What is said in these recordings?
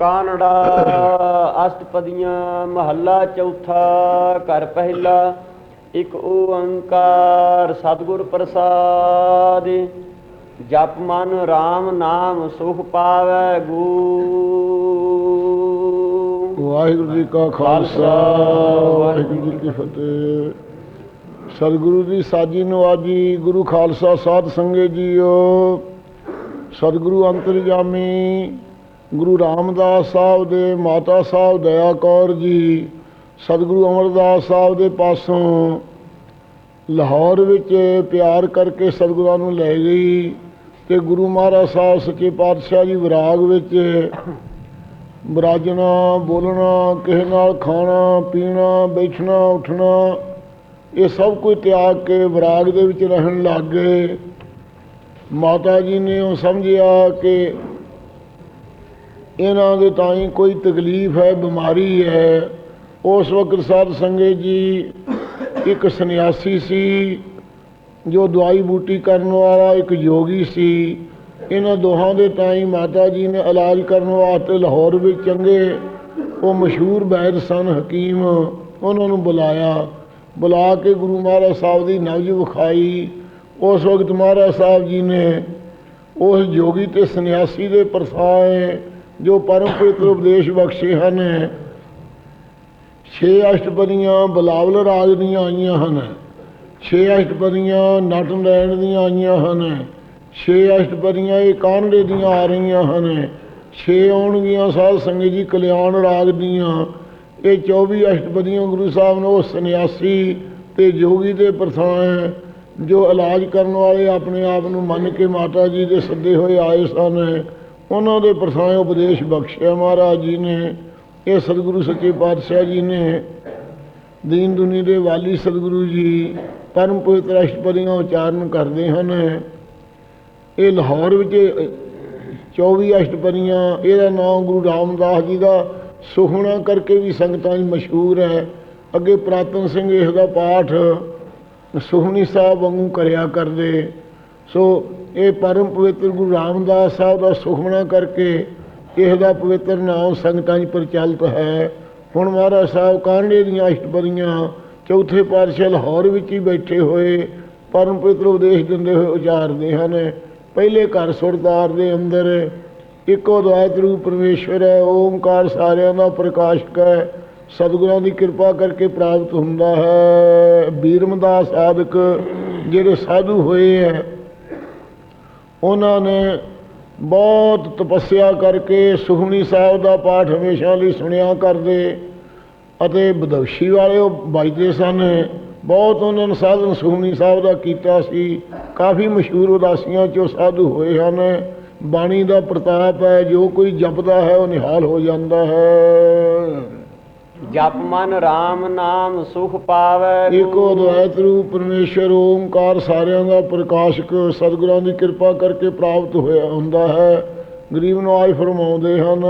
ਕਾਨੜਾ, ਅਸ਼ਟਪਦੀਆਂ, ਮਹੱਲਾ ਚੌਥਾ, ਘਰ ਪਹਿਲਾ, ਇੱਕ ਓੰਕਾਰ ਸਤਿਗੁਰ ਪ੍ਰਸਾਦ। ਜਪ ਮਨ RAM ਨਾਮ ਸੁਖ ਪਾਵੈ ਗੂ। ਵਾਹਿਗੁਰੂ ਜੀ ਕਾ ਖਾਲਸਾ, ਵਾਹਿਗੁਰੂ ਜੀ ਕੀ ਫਤਿਹ। ਸਤਿਗੁਰੂ ਦੀ ਸਾਜੀ ਨਵਾਜੀ ਗੁਰੂ ਖਾਲਸਾ ਸਾਧ ਸੰਗੇ ਜੀਓ। ਸਤਿਗੁਰੂ ਅੰਤਰਜਾਮੀ ਗੁਰੂ ਰਾਮਦਾਸ ਸਾਹਿਬ ਦੇ ਮਾਤਾ ਸਾਹਿਬ ਦਇਆ ਕੌਰ ਜੀ, ਸਤਿਗੁਰੂ ਅਮਰਦਾਸ ਸਾਹਿਬ ਦੇ ਪਾਸੋਂ ਲਾਹੌਰ ਵਿੱਚ ਪਿਆਰ ਕਰਕੇ ਸਤਿਗੁਰਾਂ ਨੂੰ ਲੈ ਗਈ ਤੇ ਗੁਰੂ ਮਹਾਰਾਜ ਸਾਹਿਬ ਸੱਚੇ ਪਾਤਸ਼ਾਹ ਜੀ ਵਿਰਾਗ ਵਿੱਚ ਬਰਾਜਣਾ, ਬੋਲਣਾ, ਕਿਸੇ ਨਾਲ ਖਾਣਾ, ਪੀਣਾ, ਬੈਠਣਾ, ਉੱਠਣਾ, ਇਹ ਸਭ ਕੁਝ ਤਿਆਗ ਕੇ ਵਿਰਾਗ ਦੇ ਵਿੱਚ ਰਹਿਣ ਲੱਗ ਗਏ। ਮਾਤਾ ਜੀ ਨੇ ਉਹ ਸਮਝਿਆ ਕਿ ਇਹਨਾਂ ਦੇ ਤਾਂ ਕੋਈ ਤਕਲੀਫ ਹੈ, ਬਿਮਾਰੀ ਹੈ। ਉਸ ਵਕਤ ਸਾਧ ਸੰਗਤ ਜੀ ਇੱਕ ਸੰਨਿਆਸੀ ਸੀ, ਜੋ ਦਵਾਈ ਬੂਟੀ ਕਰਨ ਵਾਲਾ ਇੱਕ ਯੋਗੀ ਸੀ। ਇਹਨਾਂ ਦੋਹਾਂ ਦੇ ਤਾਈ ਮਾਤਾ ਜੀ ਨੇ ਇਲਾਜ ਕਰਨ ਵਾਸਤੇ ਲਾਹੌਰ ਵਿੱਚ ਚੰਗੇ, ਉਹ ਮਸ਼ਹੂਰ ਵੈਦ ਸਨ ਹਕੀਮ, ਉਹਨਾਂ ਨੂੰ ਬੁਲਾਇਆ। ਬੁਲਾ ਕੇ ਗੁਰੂ ਮਹਾਰਾਜ ਸਾਹਿਬ ਦੀ ਨਵਜ਼ ਵਿਖਾਈ। ਉਸ ਵਕਤ ਮਹਾਰਾਜ ਸਾਹਿਬ ਜੀ ਨੇ ਉਸ ਯੋਗੀ ਤੇ ਸੰਨਿਆਸੀ ਦੇ ਪ੍ਰਸਾਏ ਜੋ ਪਰਮ ਪਵਿੱਤਰ ਉਪਦੇਸ਼ ਬਖਸ਼ੇ ਹਨ। ਛੇ ਅਸ਼ਟਪਦੀਆਂ ਬਲਾਵਲ ਰਾਜ ਦੀਆਂ ਆਈਆਂ ਹਨ। ਛੇ ਅਸ਼ਟਪਦੀਆਂ ਨਟ ਲੈਣ ਦੀਆਂ ਆਈਆਂ ਹਨ। ਛੇ ਅਸ਼ਟਪਦੀਆਂ ਇਕਾਨੜੇ ਦੀਆਂ ਆ ਰਹੀਆਂ ਹਨ। ਛੇ ਆਉਣਗੀਆਂ ਸਾਧ ਸੰਗਤ ਜੀ ਕਲਿਆਣ ਰਾਗ ਦੀਆਂ। ਇਹ 24 ਅਸ਼ਟਪਦੀਆਂ ਗੁਰੂ ਸਾਹਿਬ ਨੇ ਉਹ ਸੰਨਿਆਸੀ ਤੇ ਜੋਗੀ ਦੇ ਪ੍ਰਥਾਂ ਜੋ ਇਲਾਜ ਕਰਨ ਵਾਲੇ ਆਪਣੇ ਆਪ ਨੂੰ ਮੰਨ ਕੇ ਮਾਤਾ ਜੀ ਦੇ ਸੱਦੇ ਹੋਏ ਆਏ ਸਨ। ਉਹਨਾਂ ਦੇ ਪ੍ਰਥਾਂ ਉਪਦੇਸ਼ ਬਖਸ਼ਿਆ ਮਹਾਰਾਜ ਜੀ ਨੇ, ਇਹ ਸਤਿਗੁਰੂ ਸੱਚੇ ਪਾਤਸ਼ਾਹ ਜੀ ਨੇ, ਦੀਨ ਦੁਨੀ ਦੇ ਵਾਲੀ ਸਤਿਗੁਰੂ ਜੀ ਪਰਮ ਪਵਿੱਤਰ ਅਸ਼ਟਪਦੀਆਂ ਉਚਾਰਨ ਕਰਦੇ ਹਨ। ਇਹ ਲਾਹੌਰ ਵਿੱਚ 24 ਅਸ਼ਟਪਦੀਆਂ, ਇਹਦਾ ਨਾਮ ਗੁਰੂ ਰਾਮਦਾਸ ਜੀ ਦਾ ਸੁਖਣਾ ਕਰਕੇ ਵੀ ਸੰਗਤਾਂ 'ਚ ਮਸ਼ਹੂਰ ਹੈ। ਅੱਗੇ ਪ੍ਰਾਤਨ ਸਿੰਘ ਇਸ ਦਾ ਪਾਠ ਸੁਖਣੀ ਸਾਹਿਬ ਵਾਂਗੂ ਕਰਿਆ ਕਰਦੇ। ਸੋ ਇਹ ਪਰਮ ਪਵਿੱਤਰ ਗੁਰੂ ਰਾਮਦਾਸ ਸਾਹਿਬ ਦਾ ਸੁਖਮਣਾ ਕਰਕੇ ਇਸ ਦਾ ਪਵਿੱਤਰ ਨਾਮ ਸੰਗਤਾਂ 'ਚ ਪ੍ਰਚਲਿਤ ਹੈ। ਹੁਣ ਮਹਾਰਾਜ ਸਾਹਿਬ ਕਾਂਡੇ ਦੀਆਂ ਅਸ਼ਟਪਦੀਆਂ ਚੌਥੇ ਪਾਤਸ਼ਾਹ ਲਾਹੌਰ ਵਿੱਚ ਹੀ ਬੈਠੇ ਹੋਏ ਪਰਮ ਪਵਿੱਤਰ ਉਪਦੇਸ਼ ਦਿੰਦੇ ਹੋਏ ਉਚਾਰਦੇ ਹਨ। ਪਹਿਲੇ ਘਰ ਸੁਰਦਾਰ ਦੇ ਅੰਦਰ ਇੱਕੋ ਦਵਾਇਤ ਰੂਪ ਪਰਮੇਸ਼ਵਰ ਹੈ। ਓਮਕਾਰ ਸਾਰਿਆਂ ਦਾ ਪ੍ਰਕਾਸ਼ਕ ਹੈ। ਸਤਿਗੁਰਾਂ ਦੀ ਕਿਰਪਾ ਕਰਕੇ ਪ੍ਰਾਪਤ ਹੁੰਦਾ ਹੈ। ਬੀਰਮਦਾਸ ਸਾਧਕ ਜਿਹੜੇ ਸਾਧੂ ਹੋਏ ਹੈ ਉਹਨਾਂ ਨੇ ਬਹੁਤ ਤਪੱਸਿਆ ਕਰਕੇ ਸੁਖਮਨੀ ਸਾਹਿਬ ਦਾ ਪਾਠ ਹਮੇਸ਼ਾ ਲਈ ਸੁਣਿਆ ਕਰਦੇ ਅਤੇ ਬਦੌਸ਼ੀ ਵਾਲੇ ਉਹ ਵੱਜਦੇ ਸਨ। ਬਹੁਤ ਉਹਨਾਂ ਨੇ ਸਾਧਨ ਸੁਖਮਨੀ ਸਾਹਿਬ ਦਾ ਕੀਤਾ ਸੀ। ਕਾਫੀ ਮਸ਼ਹੂਰ ਉਦਾਸੀਆਂ ਚੋਂ ਸਾਧੂ ਹੋਏ ਹਨ। ਬਾਣੀ ਦਾ ਪ੍ਰਤਾਪ ਹੈ, ਜੋ ਕੋਈ ਜਪਦਾ ਹੈ, ਉਹ ਨਿਹਾਲ ਹੋ ਜਾਂਦਾ ਹੈ। ਜਪ ਮਨ RAM ਨਾਮ ਸੁਖ ਪਾਵੈ ਏਕੋ ਅਦਵੈਤ ਰੂਪ ਪਰਮੇਸ਼ਰ ਓਮਕਾਰ ਸਾਰਿਆਂ ਦਾ ਪ੍ਰਕਾਸ਼ਕ ਸਤਿਗੁਰਾਂ ਦੀ ਕਿਰਪਾ ਕਰਕੇ ਪ੍ਰਾਪਤ ਹੋਇਆ ਹੁੰਦਾ ਹੈ। ਗਰੀਬ ਨਵਾਜ ਫਰਮਾਉਂਦੇ ਹਨ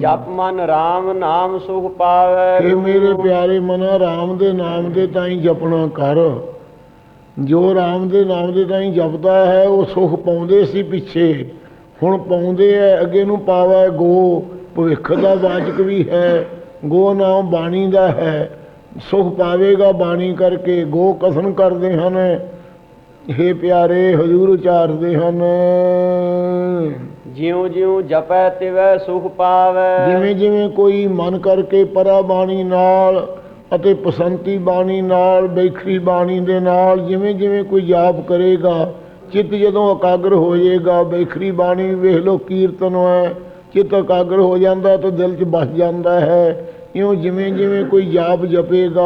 ਜਪ ਮਨ RAM ਨਾਮ ਸੁਖ ਪਾਵੈ ਇਹ ਮੇਰੇ ਪਿਆਰੇ ਮਨਾ RAM ਦੇ ਨਾਮ ਦੇ ਤਾਈ ਜਪਣਾ ਕਰ। ਜੋ RAM ਦੇ ਨਾਮ ਦੇ ਤਾਈ ਜਪਦਾ ਹੈ ਉਹ ਸੁਖ ਪਾਉਂਦੇ ਸੀ ਪਿੱਛੇ। ਹੁਣ ਪਾਉਂਦੇ ਐ ਅੱਗੇ ਨੂੰ ਪਾਵੈ ਗੋ। ਭਵਿੱਖ ਦਾ ਵਾਚਕ ਵੀ ਹੈ। ਗੋ ਨਾਮ ਬਾਣੀ ਦਾ ਹੈ। ਸੁਖ ਪਾਵੇਗਾ ਬਾਣੀ ਕਰਕੇ ਗੋ ਕਥਨ ਕਰਦੇ ਹਨ। हे ਪਿਆਰੇ ਹਜ਼ੂਰ ਉਚਾਰਦੇ ਹਨ। ਜਿਉ ਜਿਉ ਜਪੈ ਤਿਵੈ ਸੁਖ ਪਾਵੈ। ਜਿਵੇਂ ਜਿਵੇਂ ਕੋਈ ਮਨ ਕਰਕੇ ਪਰਾ ਬਾਣੀ ਨਾਲ ਅਤੇ ਪਸੰਤੀ ਬਾਣੀ ਨਾਲ ਬੈਖਰੀ ਬਾਣੀ ਦੇ ਨਾਲ ਜਿਵੇਂ ਜਿਵੇਂ ਕੋਈ ਜਾਪ ਕਰੇਗਾ ਚਿੱਤ ਜਦੋਂ ਇਕਾਗਰ ਹੋ ਜਾਏਗਾ ਬੈਖਰੀ ਬਾਣੀ ਵੇਖ ਲੋ ਕੀਰਤਨ ਹੈ ਚਿੱਤ ਇਕਾਗਰ ਹੋ ਜਾਂਦਾ ਤਾਂ ਦਿਲ 'ਚ ਬਸ ਜਾਂਦਾ ਹੈ। ਇਉਂ ਜਿਵੇਂ ਜਿਵੇਂ ਕੋਈ ਜਾਪ ਜਪੇਗਾ।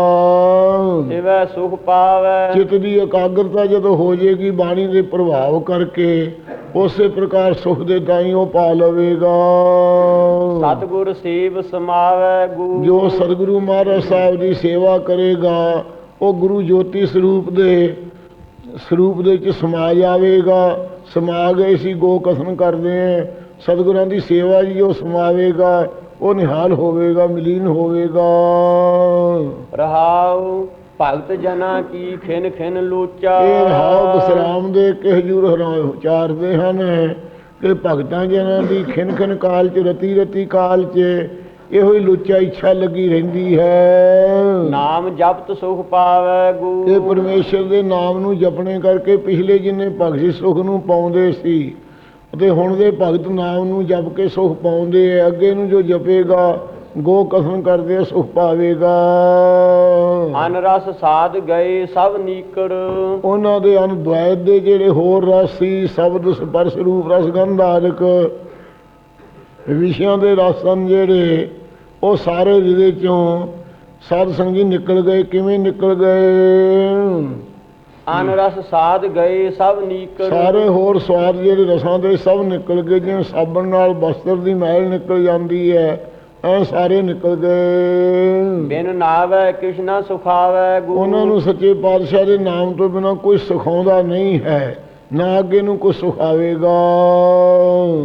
ਤਿਵੈ ਸੁਖ ਪਾਵੈ। ਚਿੱਤ ਦੀ ਇਕਾਗਰਤਾ ਜਦੋਂ ਹੋ ਜਾਏਗੀ ਬਾਣੀ ਦੇ ਪ੍ਰਭਾਵ ਕਰਕੇ ਉਸੇ ਪ੍ਰਕਾਰ ਸੁਖ ਦੇ ਤਾਈ ਉਹ ਪਾ ਲਵੇਗਾ। ਸਤਿਗੁਰ ਸੇਵ ਸਮਾਵੈ ਗੂ। ਜੋ ਸਤਿਗੁਰੂ ਮਹਾਰਾਜ ਸਾਹਿਬ ਦੀ ਸੇਵਾ ਕਰੇਗਾ ਉਹ ਗੁਰੂ ਜੋਤੀ ਸਰੂਪ ਦੇ ਸਰੂਪ ਦੇ ਵਿੱਚ ਸਮਾ ਜਾਵੇਗਾ। ਸਮਾ ਗਏ ਸੀ ਗੋ ਕਥਨ ਕਰਦੇ ਆ। ਸਤਿਗੁਰਾਂ ਦੀ ਸੇਵਾ ਜੀ ਜੋ ਸਮਾਵੇਗਾ ਉਹ ਨਿਹਾਲ ਹੋਵੇਗਾ ਮਲੀਨ ਹੋਵੇਗਾ। ਰਹਾਉ ਭਗਤ ਜਨਾ ਕੀ ਖਿਨ ਖਿਨ ਲੂਚਾ। ਇਹ ਰਹਾਉ ਬਸਰਾਮ ਦੇ ਕਿਹ ਜੂਰ ਹਰਾਉ ਉਚਾਰਦੇ ਹਨ ਕਿ ਭਗਤਾਂ ਜਨਾਂ ਦੀ ਖਿਨ ਖਿਨ ਕਾਲ ਚ ਰਤੀ ਰਤੀ ਕਾਲ ਚ ਇਹੋ ਹੀ ਲੁੱਚਾ ਇੱਛਾ ਲੱਗੀ ਰਹਿੰਦੀ ਹੈ। ਨਾਮ ਜਪਤ ਸੁਖ ਪਾਵੈ ਇਹ ਗੂ ਪਰਮੇਸ਼ਰ ਦੇ ਨਾਮ ਨੂੰ ਜਪਣੇ ਕਰਕੇ ਪਿਛਲੇ ਜਿੰਨੇ ਭਗਤ ਸੁਖ ਨੂੰ ਪਾਉਂਦੇ ਸੀ। ਅਤੇ ਹੁਣ ਦੇ ਭਗਤ ਨਾਮ ਨੂੰ ਜਪ ਕੇ ਸੁਖ ਪਾਉਂਦੇ ਆ ਅੱਗੇ ਨੂੰ ਜੋ ਜਪੇਗਾ ਗੋ ਕਥਨ ਕਰਦੇ ਸੁਖ ਪਾਵੇਗਾ। ਅਨ ਰਸ ਸਾਧ ਗਏ ਸਭ ਨੀਕੜ। ਉਹਨਾਂ ਦੇ ਅਨੁਦਵੈਤ ਦੇ ਜਿਹੜੇ ਹੋਰ ਰਸ ਸੀ ਸ਼ਬਦ ਸਪਰਸ਼ ਰੂਪ ਰਸ ਗੰਧ ਆਦਿਕ ਵਿਸ਼ਿਆਂ ਦੇ ਰਸ ਹਨ ਜਿਹੜੇ ਉਹ ਸਾਰੇ ਜਿਹਦੇ ਚੋਂ ਸਾਧ ਸੰਗੀ ਨਿਕਲ ਗਏ ਕਿਵੇਂ ਨਿਕਲ ਗਏ? ਅਨ ਰਸ ਸਾਧ ਗਏ ਸਭ ਨੀਕੜ ਸਾਰੇ ਹੋਰ ਸਵਾਦ ਜਿਹੜੇ ਰਸਾਂ ਦੇ ਸਭ ਨਿਕਲ ਗਏ ਜਿਵੇਂ ਸਾਬਣ ਨਾਲ ਬਸਤਰ ਦੀ ਮੈਲ ਨਿਕਲ ਜਾਂਦੀ ਹੈ ਐ ਸਾਰੇ ਨਿਕਲ ਗਏ। ਬਿਨ ਨਾਵੈ ਕਿਸ਼ਨਾ ਸੁਖਾਵੈ ਗੂ ਉਹਨਾਂ ਨੂੰ ਸੱਚੇ ਪਾਤਸ਼ਾਹ ਦੇ ਨਾਮ ਤੋਂ ਬਿਨਾ ਕੋਈ ਸਿਖਾਉਂਦਾ ਨਹੀਂ ਹੈ ਨਾ ਅੱਗੇ ਨੂੰ ਕੋਈ ਸੁਖਾਵੇਗਾ।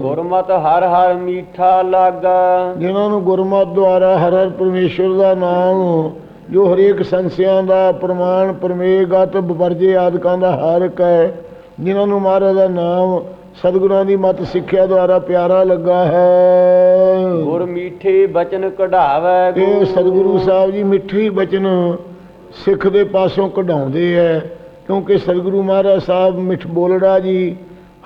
ਗੁਰਮਤਿ ਹਰ ਹਰ ਮੀਠਾ ਲਾਗਾ। ਜਿਨ੍ਹਾਂ ਨੂੰ ਗੁਰਮਤਿ ਦੁਆਰਾ ਹਰ ਹਰ ਪਰਮੇਸ਼ਰ ਦਾ ਨਾਮ ਜੋ ਹਰੇਕ ਸੰਸਿਆਂ ਦਾ ਪ੍ਰਮਾਣ ਪਰਮੇਗਤ ਵਰਜੇ ਆਦਿਕਾਂ ਦਾ ਹਾਰਕ ਹੈ ਜਿਨ੍ਹਾਂ ਨੂੰ ਮਹਾਰਾਜ ਦਾ ਨਾਮ ਸਤਿਗੁਰਾਂ ਦੀ ਮਤ ਸਿੱਖਿਆ ਦੁਆਰਾ ਪਿਆਰਾ ਲੱਗਾ ਹੈ। ਗੁਰ ਮੀਠੇ ਬਚਨ ਕਢਾਵੈ ਇਹ ਸਤਿਗੁਰੂ ਸਾਹਿਬ ਜੀ ਮਿੱਠੀ ਬਚਨ ਸਿੱਖ ਦੇ ਪਾਸੋਂ ਕਢਾਉਂਦੇ ਐ ਕਿਉਂਕਿ ਸਤਿਗੁਰੂ ਮਹਾਰਾਜ ਸਾਹਿਬ ਮਿੱਠ ਬੋਲੜਾ ਜੀ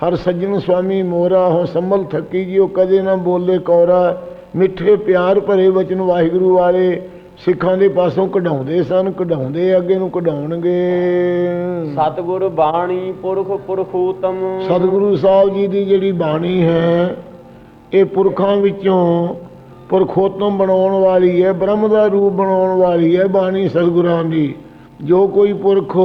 ਹਰ ਸੱਜਣ ਸੁਆਮੀ ਮੋਰਾ ਹੋ ਸੰਭਲ ਥੱਕੀ ਜੀ ਉਹ ਕਦੇ ਨਾ ਬੋਲੇ ਕੌਰਾ ਮਿੱਠੇ ਪਿਆਰ ਭਰੇ ਬਚਨ ਵਾਹਿਗੁਰੂ ਵਾਲੇ ਸਿੱਖਾਂ ਦੇ ਪਾਸੋਂ ਕਢਾਉਂਦੇ ਸਨ ਕਢਾਉਂਦੇ ਅੱਗੇ ਨੂੰ ਕਢਾਉਣਗੇ। ਸਤਿਗੁਰ ਬਾਣੀ ਪੁਰਖ ਪੁਰਖੂਤਮ। ਸਤਿਗੁਰੂ ਸਾਹਿਬ ਜੀ ਦੀ ਜਿਹੜੀ ਬਾਣੀ ਹੈ ਇਹ ਪੁਰਖਾਂ ਵਿੱਚੋਂ ਪੁਰਖੋਤਮ ਬਣਾਉਣ ਵਾਲੀ ਹੈ ਬ੍ਰਹਮ ਦਾ ਰੂਪ ਬਣਾਉਣ ਵਾਲੀ ਹੈ ਬਾਣੀ ਸਤਿਗੁਰਾਂ ਦੀ। ਜੋ ਕੋਈ ਪੁਰਖ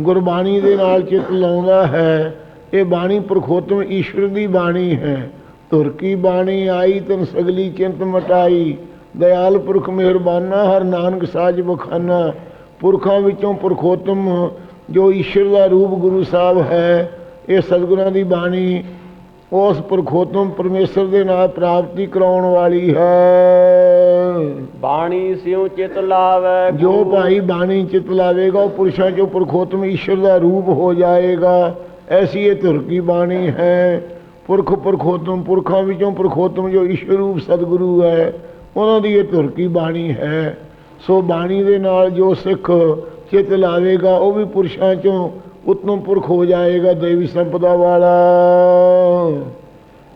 ਗੁਰਬਾਣੀ ਦੇ ਨਾਲ ਚਿੱਤ ਲਾਉਂਦਾ ਹੈ ਇਹ ਬਾਣੀ ਪੁਰਖੋਤਮ ਈਸ਼ਵਰ ਦੀ ਬਾਣੀ ਹੈ। ਧੁਰ ਕੀ ਬਾਣੀ ਆਈ ਤਨ ਸਗਲੀ ਚਿੰਤ ਮਟਾਈ। ਦਇਆਲ ਪੁਰਖ ਮਿਹਰਬਾਨਾ ਹਰ ਨਾਨਕ ਸਾਜ ਬਖਾਨਾ ਪੁਰਖਾਂ ਵਿੱਚੋਂ ਪੁਰਖੋਤਮ ਜੋ ਈਸ਼ਵਰ ਦਾ ਰੂਪ ਗੁਰੂ ਸਾਹਿਬ ਹੈ ਇਹ ਸਤਿਗੁਰਾਂ ਦੀ ਬਾਣੀ ਉਸ ਪੁਰਖੋਤਮ ਪਰਮੇਸ਼ਰ ਦੇ ਨਾਲ ਪ੍ਰਾਪਤੀ ਕਰਾਉਣ ਵਾਲੀ ਹੈ। ਬਾਣੀ ਸਿਉ ਚਿਤ ਲਾਵੈ ਜੋ ਭਾਈ ਬਾਣੀ ਚਿਤ ਲਾਵੇਗਾ ਉਹ ਪੁਰਸ਼ਾਂ ਚੋਂ ਪੁਰਖੋਤਮ ਈਸ਼ਵਰ ਦਾ ਰੂਪ ਹੋ ਜਾਏਗਾ। ਐਸੀ ਇਹ ਧੁਰ ਕੀ ਬਾਣੀ ਹੈ। ਪੁਰਖ ਪੁਰਖੋਤਮ ਪੁਰਖਾਂ ਵਿੱਚੋਂ ਪੁਰਖੋਤਮ ਜੋ ਈਸ਼ਵਰ ਰੂਪ ਸਤਿਗੁਰੂ ਹੈ ਉਹਨਾਂ ਦੀ ਇਹ ਧੁਰ ਕੀ ਬਾਣੀ ਹੈ। ਸੋ ਬਾਣੀ ਦੇ ਨਾਲ ਜੋ ਸਿੱਖ ਚਿਤ ਲਾਵੇਗਾ ਉਹ ਵੀ ਪੁਰਸ਼ਾਂ ਚੋਂ ਉਤਮ ਪੁਰਖ ਹੋ ਜਾਏਗਾ ਦੇਵੀ ਸੰਪਦਾ ਵਾਲਾ।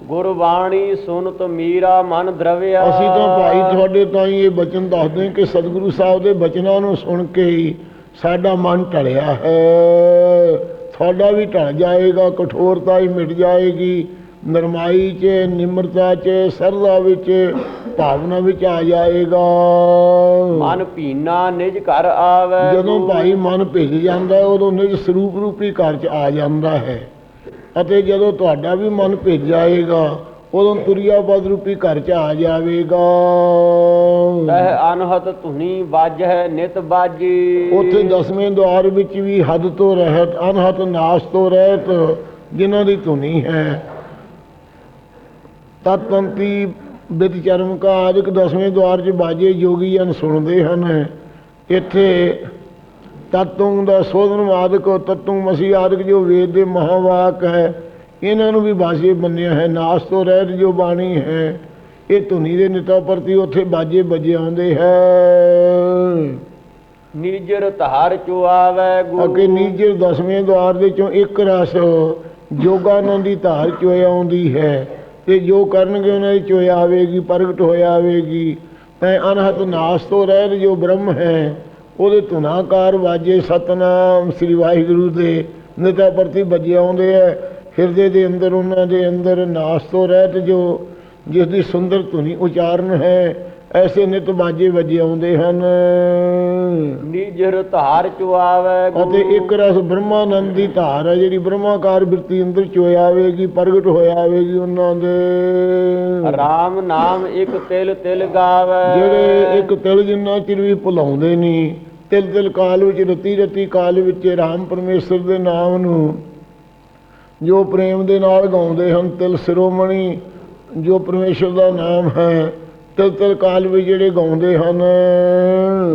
ਗੁਰਬਾਣੀ ਸੁਨਤ ਮੀਰਾ ਮਨ ਦਰਵਿਆ। ਅਸੀਂ ਤਾਂ ਭਾਈ ਤੁਹਾਡੇ ਤਾਈਂ ਇਹ ਬਚਨ ਦੱਸਦੇ ਹਾਂ ਕਿ ਸਤਿਗੁਰੂ ਸਾਹਿਬ ਦੇ ਬਚਨਾਂ ਨੂੰ ਸੁਣ ਕੇ ਹੀ ਸਾਡਾ ਮਨ ਢਲਿਆ ਹੈ। ਤੁਹਾਡਾ ਵੀ ਢਲ ਜਾਏਗਾ ਕਠੋਰਤਾ ਹੀ ਮਿਟ ਜਾਏਗੀ। ਨਰਮਾਈ 'ਚ ਨਿਮਰਤਾ 'ਚ ਸਰਦਾ ਵਿੱਚ ਭਾਵਨਾ ਵਿੱਚ ਆ ਜਾਏਗਾ। ਮਨ ਭੀਨਾ ਨਿਜ ਘਰ ਆਵੈ। ਜਦੋਂ। ਭਾਈ ਮਨ ਭਿੱਜ ਜਾਂਦਾ ਉਦੋਂ ਨਿਜ ਸਰੂਪ ਰੂਪੀ ਘਰ 'ਚ ਆ ਜਾਂਦਾ ਹੈ। ਅਤੇ ਜਦੋਂ ਤੁਹਾਡਾ ਵੀ ਮਨ ਭਿੱਜ ਜਾਏਗਾ ਉਦੋਂ ਤੁਰਿਆ ਬਦ ਰੂਪੀ ਘਰ 'ਚ ਆ ਜਾਵੇਗਾ। ਤਹ ਅਨਹਤ ਧੁਨੀ ਬਾਜੈ ਨਿਤ ਬਾਜੀ ਉੱਥੇ ਦਸਵੇਂ ਦੁਆਰ ਵਿੱਚ ਵੀ ਹੱਦ ਤੋਂ ਰਹਿਤ ਅਨਹਤ ਨਾਸ ਤੋਂ ਰਹਿਤ ਜਿਨ੍ਹਾਂ ਦੀ ਧੁਨੀ ਹੈ। ਤਤੰਤੀ ਬਿਤ ਚਰਮ ਕਾ ਆਦਿਕ ਦਸਵੇਂ ਦੁਆਰ 'ਚ ਬਾਜੇ ਜੋਗੀ ਜਨ ਸੁਣਦੇ ਹਨ। ਇੱਥੇ ਤਤੁੰਗ ਦਾ ਸੋਧਨ ਆਦਿਕ ਤਤੁੰਗ ਮਸੀ ਆਦਿਕ ਜੋ ਵੇਦ ਦੇ ਮਹਾਵਾਕ ਹੈ ਇਹਨਾਂ ਨੂੰ ਵੀ ਬਾਜੇ ਮੰਨਿਆ ਹੈ। ਨਾਸ ਤੋਂ ਰਹਿਤ ਜੋ ਬਾਣੀ ਹੈ ਇਹ ਧੁਨੀ ਦੇ ਨਿਤਾ ਪ੍ਰਤੀ ਉੱਥੇ ਬਾਜੇ ਵੱਜੇ ਆਉਂਦੇ ਹੈ। ਨਿਜਰ ਧਾਰ ਚੁ ਆਵੈ ਗੂ ਅੱਗੇ ਨੀਚੇ ਦਸਵੇਂ ਦੁਆਰ ਦੇ ਚੋਂ ਇੱਕ ਰਸ ਜੋਗਾਨੰਦ ਦੀ ਧਾਰ ਚੋਏ ਆਉਂਦੀ ਹੈ। ਤੇ ਜੋ ਕਰਨਗੇ ਉਹਨਾਂ ਦੀ ਚੋਏ ਆਵੇਗੀ, ਪ੍ਰਗਟ ਹੋਇਆ ਆਵੇਗੀ। ਤੈ ਅਨਹਤ ਨਾਸ ਤੋਂ ਰਹਿ ਜੋ ਬ੍ਰਹਮ ਹੈ, ਉਹਦੇ ਧੁਨਾਕਾਰ ਵਾਜੇ ਸਤਨਾਮ, ਸ੍ਰੀ ਵਾਹਿਗੁਰੂ ਦੇ ਨਿਤਾ ਪ੍ਰਤੀ ਵੱਜੇ ਆਉਂਦੇ ਹੈ ਹਿਰਦੇ ਦੇ ਅੰਦਰ, ਉਹਨਾਂ ਦੇ ਅੰਦਰ ਨਾਸ ਤੋਂ ਰਹਿਤ ਜੋ, ਜਿਸ ਦੀ ਸੁੰਦਰ ਧੁਨੀ ਉਚਾਰਨ ਹੈ ਐਸੇ ਨਿਤ ਬਾਜੇ ਵੱਜੇ ਆਉਂਦੇ ਹਨ। ਨਿਜਰ ਧਾਰ ਚੁ ਆਵੈ ਗੂ ਅਤੇ ਇੱਕ ਰਸ ਬ੍ਰਹਮਾਨੰਦ ਦੀ ਧਾਰ ਹੈ ਜਿਹੜੀ ਬ੍ਰਹਮਾਕਾਰ ਬਿਰਤੀ ਅੰਦਰ ਚੋਏ ਆਵੇਗੀ ਪ੍ਰਗਟ ਹੋਇਆ ਆਵੇਗੀ ਉਹਨਾਂ ਦੇ। ਰਾਮ ਨਾਮ ਇੱਕ ਤਿਲ ਤਿਲ ਗਾਵੈ। ਜਿਹੜੇ ਇੱਕ ਤਿਲ ਜਿੰਨਾ ਚਿਰ ਵੀ ਭੁਲਾਉਂਦੇ ਨਹੀਂ ਤਿਲ ਤਿਲ ਕਾਲ ਵਿੱਚ ਰਤੀ ਰਤੀ ਕਾਲ ਵਿੱਚ ਰਾਮ ਪਰਮੇਸ਼ਰ ਦੇ ਨਾਮ ਨੂੰ ਜੋ ਪ੍ਰੇਮ ਦੇ ਨਾਲ ਗਾਉਂਦੇ ਹਨ ਤਿਲ ਸਿਰੋਮਣੀ ਜੋ ਪਰਮੇਸ਼ਰ ਦਾ ਨਾਮ ਹੈ ਤਿਲ ਤਿਲ ਕਾਲ ਵਿੱਚ ਜਿਹੜੇ ਗਾਉਂਦੇ ਹਨ।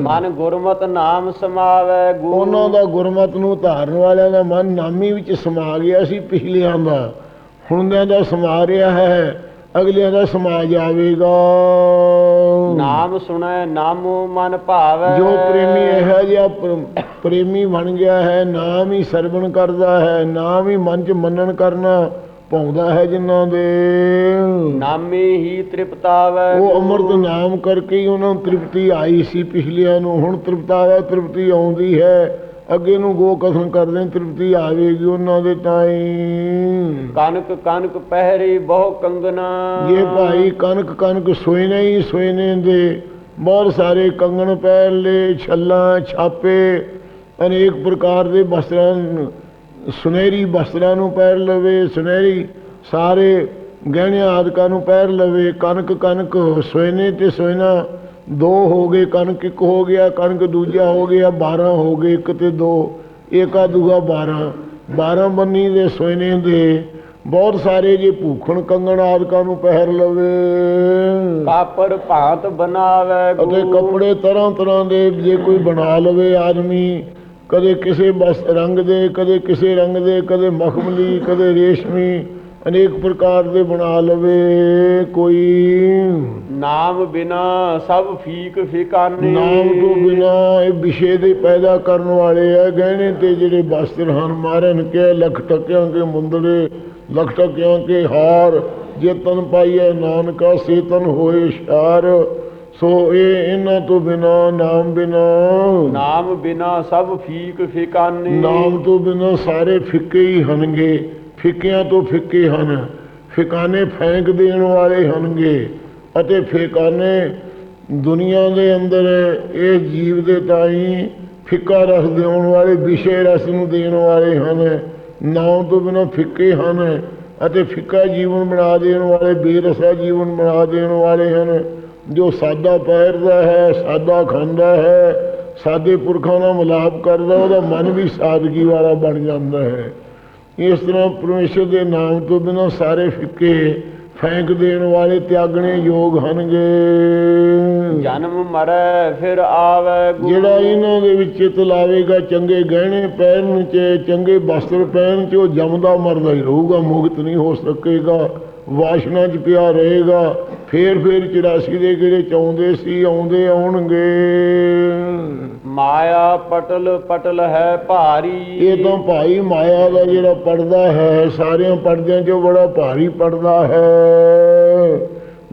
ਮਨ ਗੁਰਮਤਿ ਨਾਮ ਸਮਾਵੈ ਉਹਨਾਂ ਦਾ ਗੁਰਮਤ ਨੂੰ ਧਾਰਨ ਵਾਲਿਆਂ ਦਾ ਮਨ ਨਾਮੀ ਵਿੱਚ ਸਮਾ ਗਿਆ ਸੀ ਪਿਛਲਿਆਂ ਦਾ। ਹੁੰਦਿਆਂ ਦਾ ਸਮਾ ਰਿਹਾ ਹੈ ਅਗਲਿਆਂ ਦਾ ਸਮਾ ਜਾਵੇਗਾ। ਨਾਮ ਸੁਣੈ ਨਾਮੋ ਮਨ ਭਾਵੈ। ਜੋ ਪ੍ਰੇਮੀ ਇਹੋ ਜਿਹਾ ਪ੍ਰ- ਪ੍ਰੇਮੀ ਬਣ ਗਿਆ ਹੈ ਨਾਮ ਹੀ ਸਰਵਣ ਕਰਦਾ ਹੈ ਨਾਮ ਹੀ ਮਨ ਚ ਮੰਨਣ ਕਰਨਾ। ਪਾਉਂਦਾ ਹੈ ਜਿਨ੍ਹਾਂ ਦੇ। ਨਾਮੇ ਹੀ ਤ੍ਰਿਪਤਾਵੈ ਉਹ ਅੰਮ੍ਰਿਤ ਨਾਮ ਕਰਕੇ ਹੀ ਉਹਨਾਂ ਨੂੰ ਤ੍ਰਿਪਤੀ ਆਈ ਸੀ ਪਿਛਲਿਆਂ ਨੂੰ। ਹੁਣ ਤ੍ਰਿਪਤਾਵਾ ਤ੍ਰਿਪਤੀ ਆਉਂਦੀ ਹੈ। ਅੱਗੇ ਨੂੰ ਗੋ ਕਥਨ ਕਰਦੇ ਤ੍ਰਿਪਤੀ ਆਵੇਗੀ ਉਹਨਾਂ ਦੇ ਤਾਈ। ਕਨਕ ਕਨਕ ਪਹਿਰੇ ਬਹੁ ਕੰਗਨਾ ਇਹ ਭਾਈ ਕਨਕ ਕਨਕ ਸੋਇਨੇ ਹੀ ਸੋਇਨੇ ਦੇ ਬਹੁਤ ਸਾਰੇ ਕੰਗਣ ਪਹਿਨ ਲਏ ਛੱਲਾਂ ਛਾਪੇ ਅਨੇਕ ਪ੍ਰਕਾਰ ਦੇ ਵਸਤਰਾਂ ਨੂੰ- ਸੁਨਹਿਰੀ ਵਸਤਰਾਂ ਨੂੰ ਪਹਿਨ ਲਵੇ ਸੁਨਹਿਰੀ ਸਾਰੇ ਗਹਿਣੇ ਆਦਿਕਾਂ ਨੂੰ ਪਹਿਨ ਲਵੇ ਕਨਕ ਕਨਕ ਸੋਇਨੇ ਤੇ ਸੋਇਨਾ ਦੋ ਹੋ ਗਏ ਕਨਕ ਇੱਕ ਹੋ ਗਿਆ ਕਨਕ ਦੂਜਾ ਹੋ ਗਿਆ 12 ਹੋ ਗਏ ਇੱਕ ਤੇ ਦੋ ਏਕਾ ਦੂਗਾ 12 12 ਬੰਨੀ ਦੇ ਸੋਇਨੇ ਦੇ ਬਹੁਤ ਸਾਰੇ ਜੇ ਭੂਖਣ ਕੰਗਣ ਆਦਿਕਾਂ ਨੂੰ ਪਹਿਰ ਲਵੇ। ਕਾਪਰ ਭਾਂਤ ਬਣਾਵੈ ਅਤੇ ਕੱਪੜੇ ਤਰ੍ਹਾਂ ਤਰ੍ਹਾਂ ਦੇ ਜੇ ਕੋਈ ਬਣਾ ਲਵੇ ਆਦਮੀ ਕਦੇ ਕਿਸੇ ਬਸ ਰੰਗ ਦੇ ਕਦੇ ਕਿਸੇ ਰੰਗ ਦੇ ਕਦੇ ਮਖਮਲੀ ਕਦੇ ਰੇਸ਼ਮੀ ਅਨੇਕ ਪ੍ਰਕਾਰ ਦੇ ਬਣਾ ਲਵੇ ਕੋਈ। ਨਾਮ ਬਿਨਾ ਸਭ ਫੀਕ ਫਿਕਾਨੇ। ਨਾਮ ਤੋਂ ਬਿਨਾ ਇਹ ਵਿਸ਼ੇ ਦੇ ਪੈਦਾ ਕਰਨ ਵਾਲੇ ਆ ਗਹਿਣੇ ਤੇ ਜਿਹੜੇ ਵਸਤਰ ਹਨ ਮਾਰਨ ਕੇ ਲਖ ਟਕਿਆਂ ਕੇ ਮੁੰਦੜੇ ਲਖ ਟਕਿਆਂ ਕੇ ਹਾਰ ਜੇ ਤਨ ਪਾਈਏ ਨਾਨਕਾ ਸੇ ਤਨ ਹੋਏ ਸ਼ਾਰ। ਸੋ ਇਹ ਇਹਨਾਂ ਤੋਂ ਬਿਨਾ ਨਾਮ ਬਿਨਾ ਨਾਮ ਬਿਨਾ ਸਭ ਫੀਕ ਫਿਕਾਨੇ। ਨਾਮ ਤੋਂ ਬਿਨਾ ਸਾਰੇ ਫਿੱਕੇ ਹੀ ਹਨਗੇ ਫਿੱਕਿਆਂ ਤੋਂ ਫਿੱਕੇ ਹਨ। ਫਿਕਾਨੇ ਫੈਂਕ ਦੇਣ ਵਾਲੇ ਹਨਗੇ ਅਤੇ ਫਿਕਾਨੇ ਦੁਨੀਆ ਦੇ ਅੰਦਰ ਇਹ ਜੀਵ ਦੇ ਤਾਈ ਫਿੱਕਾ ਰਸ ਦੇਣ ਵਾਲੇ ਵਿਸ਼ੇ ਰਸ ਨੂੰ ਦੇਣ ਵਾਲੇ ਹਨ। ਨਾਮ ਤੋਂ ਬਿਨਾ ਫਿੱਕੇ ਹਨ। ਅਤੇ ਫਿੱਕਾ ਜੀਵਨ ਬਣਾ ਦੇਣ ਵਾਲੇ, ਬੇਰਸਾ ਜੀਵਨ ਬਣਾ ਦੇਣ ਵਾਲੇ ਹਨ। ਜੋ ਸਾਦਾ ਪਹਿਰਦਾ ਹੈ, ਸਾਦਾ ਖਾਂਦਾ ਹੈ ਸਾਦੇ ਪੁਰਖਾਂ ਨਾਲ ਮਿਲਾਪ ਕਰਦਾ, ਉਹਦਾ ਮਨ ਵੀ ਸਾਦਗੀ ਵਾਲਾ ਬਣ ਜਾਂਦਾ ਹੈ। ਇਸ ਤਰ੍ਹਾਂ ਪਰਮੇਸ਼ਰ ਦੇ ਨਾਮ ਤੋਂ ਬਿਨਾਂ ਸਾਰੇ ਫਿੱਕੇ ਫੈਂਕ ਦੇਣ ਵਾਲੇ ਤਿਆਗਣੇ ਯੋਗ ਹਨਗੇ। ਜਨਮ ਮਰੈ ਫਿਰ ਆਵੈ ਜਿਹੜਾ ਇਹਨਾਂ ਦੇ ਵਿੱਚ ਚਿੱਤ ਲਾਵੇਗਾ ਚੰਗੇ ਗਹਿਣੇ ਪਹਿਨਣ ਚ ਚੰਗੇ ਵਸਤਰ ਪਹਿਨ ਚ ਉਹ ਜੰਮਦਾ ਮਰਦਾ ਹੀ ਰਹੂਗਾ ਮੁਕਤ ਨਹੀਂ ਹੋ ਸਕੇਗਾ। ਵਾਸ਼ਨਾ ਚ ਪਿਆ ਰਹੇਗਾ ਫੇਰ ਫੇਰ 84 ਦੇ ਕਿਹੜੇ ਚਾਹੁੰਦੇ ਸੀ ਆਉਂਦੇ ਆਉਣਗੇ। ਮਾਇਆ ਪਟਲ ਪਟਲ ਹੈ ਭਾਰੀ। ਇਹ ਤਾਂ ਭਾਈ ਮਾਇਆ ਦਾ ਜਿਹੜਾ ਪੜਦਾ ਹੈ ਸਾਰਿਆਂ ਪਰਦਿਆਂ 'ਚੋਂ ਬੜਾ ਭਾਰੀ ਪੜਦਾ ਹੈ।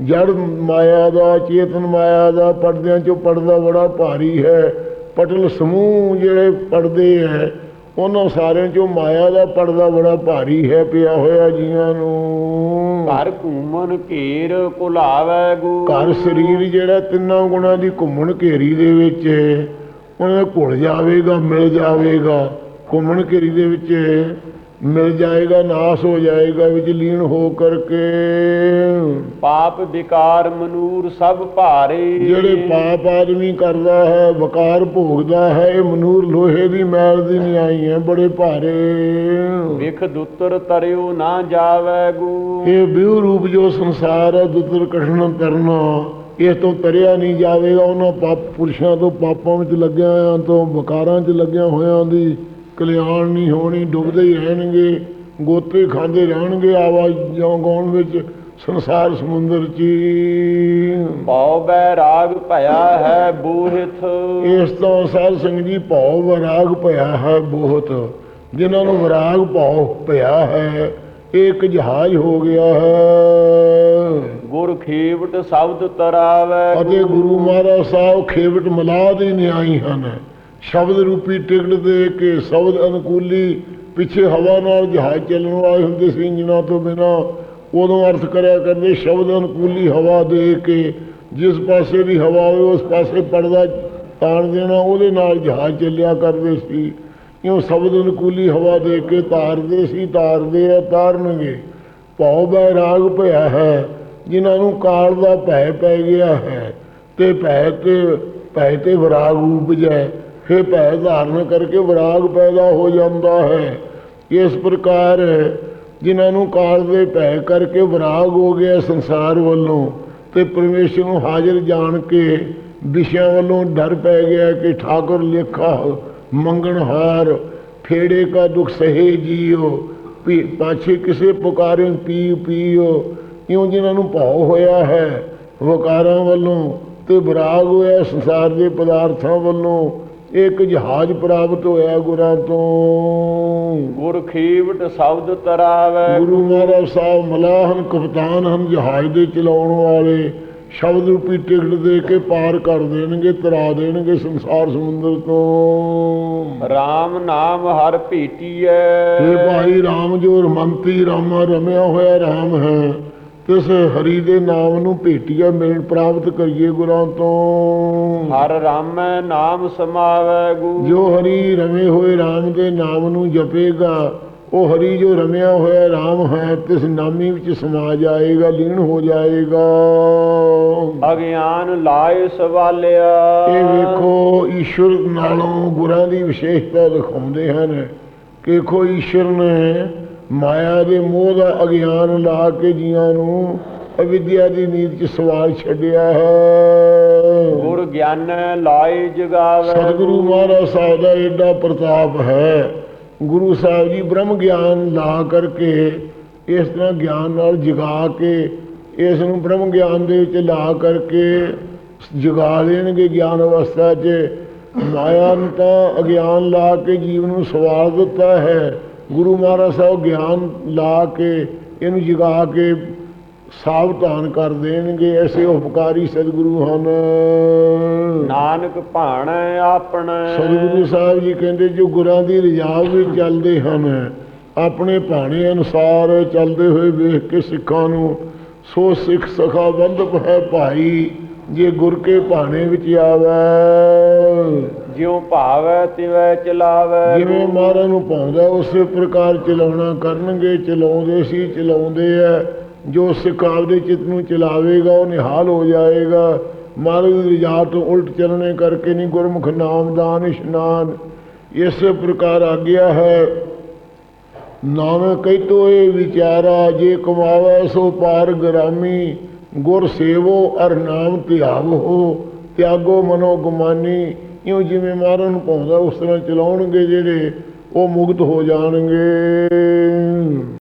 ਜੜ ਮਾਇਆ ਦਾ ਚੇਤਨ ਮਾਇਆ ਦਾ ਪਰਦਿਆਂ 'ਚੋਂ ਪੜਦਾ ਬੜਾ ਭਾਰੀ ਹੈ। ਪਟਲ ਸਮੂਹ ਜਿਹੜੇ ਪੜਦੇ ਹੈ ਉਹਨਾਂ ਸਾਰਿਆਂ 'ਚੋਂ ਮਾਇਆ ਦਾ ਪੜਦਾ ਬੜਾ ਭਾਰੀ ਹੈ ਪਿਆ ਹੋਇਆ ਜੀਆਂ ਨੂੰ। ਘਰ ਘੂਮਨ ਘੇਰ ਕੁਲਾਵੈ ਗੁਰੂ ਘਰ ਸਰੀਰ ਜਿਹੜਾ ਤਿੰਨਾਂ ਗੁਣਾਂ ਦੀ ਘੁੰਮਣ ਘੇਰੀ ਦੇ ਵਿੱਚ ਉਹਨਾਂ ਦਾ ਘੁਲ ਜਾਵੇਗਾ ਮਿਲ ਜਾਵੇਗਾ। ਘੁੰਮਣ ਘੇਰੀ ਦੇ ਵਿੱਚ ਮਿਲ ਜਾਏਗਾ ਨਾਸ ਹੋ ਜਾਏਗਾ ਵਿੱਚ ਲੀਨ ਹੋ ਕਰਕੇ। ਪਾਪ ਵਿਕਾਰ ਮਨੂਰ ਸਭ ਭਾਰੇ। ਜਿਹੜੇ ਪਾਪ ਆਦਮੀ ਕਰਦਾ ਹੈ ਵਕਾਰ ਭੋਗਦਾ ਹੈ ਇਹ ਮਨੂਰ ਲੋਹੇ ਦੀ ਮੈਲ ਦੀ ਨਹੀਂ ਆਈ ਹੈ ਬੜੇ ਭਾਰੇ। ਵਿਖ ਦੁੱਤਰ ਤਰਿਓ ਨਾ ਜਾਵੈ ਗੁਰੂ ਇਹ ਬਿਉ ਰੂਪ ਜੋ ਸੰਸਾਰ ਹੈ ਦੁੱਤਰ ਕਠਨ ਕਰਨਾ ਇਸ ਤੋਂ ਤਰਿਆ ਨਹੀਂ ਜਾਵੇਗਾ। ਉਹਨਾਂ ਪਾਪ ਪੁਰਸ਼ਾਂ ਤੋਂ ਪਾਪਾਂ ਵਿੱਚ ਲੱਗਿਆ ਹੋਇਆਂ ਤੋਂ ਵਕਾਰਾਂ 'ਚ ਲੱਗਿਆ ਹੋਇਆਂ ਦੀ ਕਲਿਆਣ ਨਹੀਂ ਹੋਣੀ ਡੁੱਬਦੇ ਹੀ ਰਹਿਣਗੇ ਗੋਤੇ ਖਾਂਦੇ ਰਹਿਣਗੇ ਆਵਾਜ਼ਾਂ ਗਾਉਣ ਵਿੱਚ ਸੰਸਾਰ ਸਮੁੰਦਰ 'ਚ। ਹੀ। ਪਉ ਬੈ ਰਾਗ ਭਇਆ ਹੈ ਬੂਹਿਥ ਇਸ ਤੋਂ ਸਾਧ ਸੰਗਤ ਜੀ ਭਉ ਵਿਰਾਗ ਭਇਆ ਹੈ ਬਹੁਤ। ਜਿਨ੍ਹਾਂ ਨੂੰ ਵਿਰਾਗ ਭਉ ਭਇਆ ਹੈ ਇੱਕ ਜਹਾਜ਼ ਹੋ ਗਿਆ ਹੈ। ਗੁਰ ਖੇਵਟ ਸ਼ਬਦ ਤਰਾਵੈ। ਅਤੇ ਗੁਰੂ ਮਹਾਰਾਜ ਸਾਹਿਬ ਖੇਵਟ ਮਲਾ ਦੇ ਨਿਆਈ ਹਨ। ਸ਼ਬਦ ਰੂਪੀ ਟਿਕਟ ਦੇ ਕੇ ਸ਼ਬਦ ਅਨੁਕੂਲੀ ਪਿੱਛੇ ਹਵਾ ਨਾਲ ਜਹਾਜ਼ ਚੱਲਣ ਵਾਲੇ ਹੁੰਦੇ ਸੀ ਇੰਜਨਾਂ ਤੋਂ ਬਿਨਾ। ਉਦੋਂ ਅਰਥ ਕਰਿਆ ਕਰਦੇ ਸ਼ਬਦ ਅਨੁਕੂਲੀ ਹਵਾ ਦੇ ਕੇ। ਜਿਸ ਪਾਸੇ ਦੀ ਹਵਾ ਹੋਵੇ, ਉਸ ਪਾਸੇ ਪੜਦਾ ਤਾਣ ਦੇਣਾ, ਉਹਦੇ ਨਾਲ ਜਹਾਜ਼ ਚੱਲਿਆ ਕਰਦੇ ਸੀ। ਕਿਉਂ ਸ਼ਬਦ ਅਨੁਕੂਲੀ ਹਵਾ ਦੇ ਕੇ ਤਾਰਦੇ ਸੀ, ਤਾਰਦੇ ਆ, ਤਾਰਨਗੇ। ਭਉ ਬੈਰਾਗ ਭਇਆ ਹੈ, ਜਿਨ੍ਹਾਂ ਨੂੰ ਕਾਲ ਦਾ ਭੈ ਪੈ ਗਿਆ ਹੈ। ਤੇ ਭੈ ਤੇ ਭੈ ਤੇ ਵਿਰਾਗ ਉਪਜੈ। ਫਿਰ ਭੈ ਧਾਰਨ ਕਰਕੇ ਵਿਰਾਗ ਪੈਦਾ ਹੋ ਜਾਂਦਾ ਹੈ। ਇਸ ਪ੍ਰਕਾਰ ਜਿਨ੍ਹਾਂ ਨੂੰ ਕਾਲ ਦੇ ਭੈ ਕਰਕੇ ਵਿਰਾਗ ਹੋ ਗਿਆ ਸੰਸਾਰ ਵੱਲੋਂ ਤੇ ਪਰਮੇਸ਼ਰ ਨੂੰ ਹਾਜ਼ਰ ਜਾਣ ਕੇ ਵਿਸ਼ਿਆਂ ਵੱਲੋਂ ਡਰ ਪੈ ਗਿਆ ਕਿ ਠਾਕੁਰ ਲੇਖਾ ਮੰਗਣਹਾਰ ਫੇੜੇ ਕਾ ਦੁਖ ਸਹੇ ਜੀਓ ਪੀ ਪਾਛੇ ਕਿਸੇ ਪੁਕਾਰੇ ਪੀ ਪੀਓ। ਇਉਂ ਜਿਨ੍ਹਾਂ ਨੂੰ ਭਾਉ ਹੋਇਆ ਹੈ, ਵਕਾਰਾਂ ਵੱਲੋਂ ਤੇ ਵਿਰਾਗ ਹੋਇਆ ਸੰਸਾਰ ਦੇ ਪਦਾਰਥਾਂ ਵੱਲੋਂ ਇੱਕ ਜਹਾਜ਼ ਪ੍ਰਾਪਤ ਹੋਇਆ ਗੁਰਾਂ ਤੋਂ। ਗੁਰ ਖੀਵਟ ਸ਼ਬਦ ਤਰਾਵੈ। ਗੁਰੂ ਮਹਾਰਾਜ ਸਾਹਿਬ ਮਲਾਹਨ ਕਪਤਾਨ ਹਨ ਜਹਾਜ਼ ਦੇ ਚਲਾਉਣ ਵਾਲੇ। ਸ਼ਬਦ ਰੂਪੀ ਟਿਕਟ ਦੇ ਕੇ ਪਾਰ ਕਰ ਦੇਣਗੇ ਤਰਾ ਦੇਣਗੇ ਸੰਸਾਰ ਸਮੁੰਦਰ ਤੋਂ। RAM ਨਾਮ ਹਰ ਭੀਟੀਐ। ਇਹ ਭਾਈ ਰਾਮ ਜੋ ਰਮੰਤੀ ਰਾਮਾ ਰਮਿਆ ਹੋਇਆ ਰਾਮ ਹੈ। ਤਿਸ ਹਰੀ ਦੇ ਨਾਮ ਨੂੰ ਭੇਟੀਆ ਮਿਲਣ ਪ੍ਰਾਪਤ ਕਰੀਏ ਗੁਰਾਂ ਤੋਂ। ਹਰ ਰਾਮੈ ਨਾਮ ਸਮਾਵੈ ਗੂ। ਜੋ ਹਰੀ ਰਮੇ ਹੋਏ ਰਾਮ ਦੇ ਨਾਮ ਨੂੰ ਜਪੇਗਾ ਉਹ ਹਰੀ ਜੋ ਰਮਿਆ ਹੋਇਆ ਰਾਮ ਹੈ ਤਿਸ ਨਾਮੀ ਵਿੱਚ ਸਮਾ ਜਾਏਗਾ ਲੀਨ ਹੋ ਜਾਏਗਾ। ਅਗਿਆਨ ਲਾਇ ਸਵਾਲਿਆ। ਇਹ ਵੇਖੋ ਈਸ਼ਵਰ ਨਾਲੋਂ ਗੁਰਾਂ ਦੀ ਵਿਸ਼ੇਸ਼ਤਾ ਦਿਖਾਉਂਦੇ ਹਨ ਕਿ ਕੋਈ ਈਸ਼ਵਰ ਨੇ ਮਾਇਆ ਦੇ ਮੋਹ ਦਾ ਅਗਿਆਨ ਲਾ ਕੇ ਜੀਆਂ ਨੂੰ ਅਵਿਦਿਆ ਦੀ ਨੀਤ 'ਚ ਸਵਾਲ ਛੱਡਿਆ ਹੈ। ਗੁਰ ਗਿਆਨ ਲਾਇ ਜਗਾਵੈ। ਸਤਿਗੁਰੂ ਮਹਾਰਾਜ ਸਾਹਿਬ ਦਾ ਏਡਾ ਪ੍ਰਤਾਪ ਹੈ। ਗੁਰੂ ਸਾਹਿਬ ਜੀ ਬ੍ਰਹਮ ਗਿਆਨ ਲਾ ਕਰਕੇ ਇਸ ਤਰ੍ਹਾਂ ਗਿਆਨ ਨਾਲ ਜਗਾ ਕੇ ਇਸ ਨੂੰ ਬ੍ਰਹਮ ਗਿਆਨ ਦੇ ਵਿੱਚ ਲਾ ਕਰਕੇ ਜਗਾ ਲੈਣਗੇ ਗਿਆਨ ਅਵਸਥਾ 'ਚ। ਮਾਇਆ ਨੂੰ ਤਾਂ ਅਗਿਆਨ ਲਾ ਕੇ ਜੀਵ ਨੂੰ ਸਵਾਲ ਦਿੱਤਾ ਹੈ। ਗੁਰੂ ਮਹਾਰਾਜ ਸਾਹਿਬ ਗਿਆਨ ਲਾ ਕੇ ਇਹਨੂੰ ਜਗਾ ਕੇ ਸਾਵਧਾਨ ਕਰ ਦੇਣਗੇ ਐਸੇ ਉਪਕਾਰੀ ਸਤਿਗੁਰੂ ਹਨ। ਨਾਨਕ ਭਾਣੈ ਆਪਣੈ। ਸਤਿਗੁਰੂ ਸਾਹਿਬ ਜੀ ਕਹਿੰਦੇ ਜੋ ਗੁਰਾਂ ਦੀ ਰਜਾ ਵਿੱਚ ਚੱਲਦੇ ਹਨ ਆਪਣੇ ਭਾਣੇ ਅਨੁਸਾਰ ਚੱਲਦੇ ਹੋਏ ਵੇਖ ਕੇ ਸਿੱਖਾਂ ਨੂੰ ਸੋ ਸਿੱਖ ਸਖਾ ਬੰਧਪ ਹੈ ਭਾਈ ਜੇ ਗੁਰ ਕੇ ਭਾਣੇ ਵਿੱਚ ਆਵੇ। ਜਿਉ ਭਾਵੈ ਤਿਵੈ ਚਲਾਵੈ। ਜਿਵੇਂ ਮਹਾਰਾਜ ਨੂੰ ਪਾਉਂਦਾ ਉਸੇ ਪ੍ਰਕਾਰ ਚਲਾਉਣਾ ਕਰਨਗੇ, ਚਲਾਉਂਦੇ ਸੀ, ਚਲਾਉਂਦੇ ਐ। ਜੋ ਸਿੱਖ ਆਪਦੇ ਚਿੱਤ ਨੂੰ ਚਲਾਵੇਗਾ, ਉਹ ਨਿਹਾਲ ਹੋ ਜਾਏਗਾ। ਮਹਾਰਾਜ ਦੀ ਰਜਾ ਤੋਂ ਉਲਟ ਚੱਲਣੇ ਕਰਕੇ ਨਹੀਂ ਗੁਰਮੁਖ ਨਾਮਦਾਨ ਇਸ਼ਨਾਨ। ਇਸੇ ਪ੍ਰਕਾਰ ਆਗਿਆ ਹੈ। ਨਾਨਕ ਕਹਿਤੋ ਇਹ ਵਿਚਾਰਾ, ਜੇ ਕਮਾਵੇ ਸੋ ਪਾਰ ਗ੍ਰਾਮੀ। ਗੁਰ ਸੇਵੋ ਅਰ ਨਾਮ ਧਿਆਵੋ, ਤਿਆਗੋ ਮਨੋ ਗੁਮਾਨੀ। ਇਉਂ ਜਿਵੇਂ ਮਾਰਨ ਨੂੰ ਪਾਉਂਦਾ ਉਸ ਤਰ੍ਹਾਂ ਚਲਾਉਣਗੇ ਜਿਹੜੇ ਉਹ ਮੁਕਤ ਹੋ ਜਾਣਗੇ।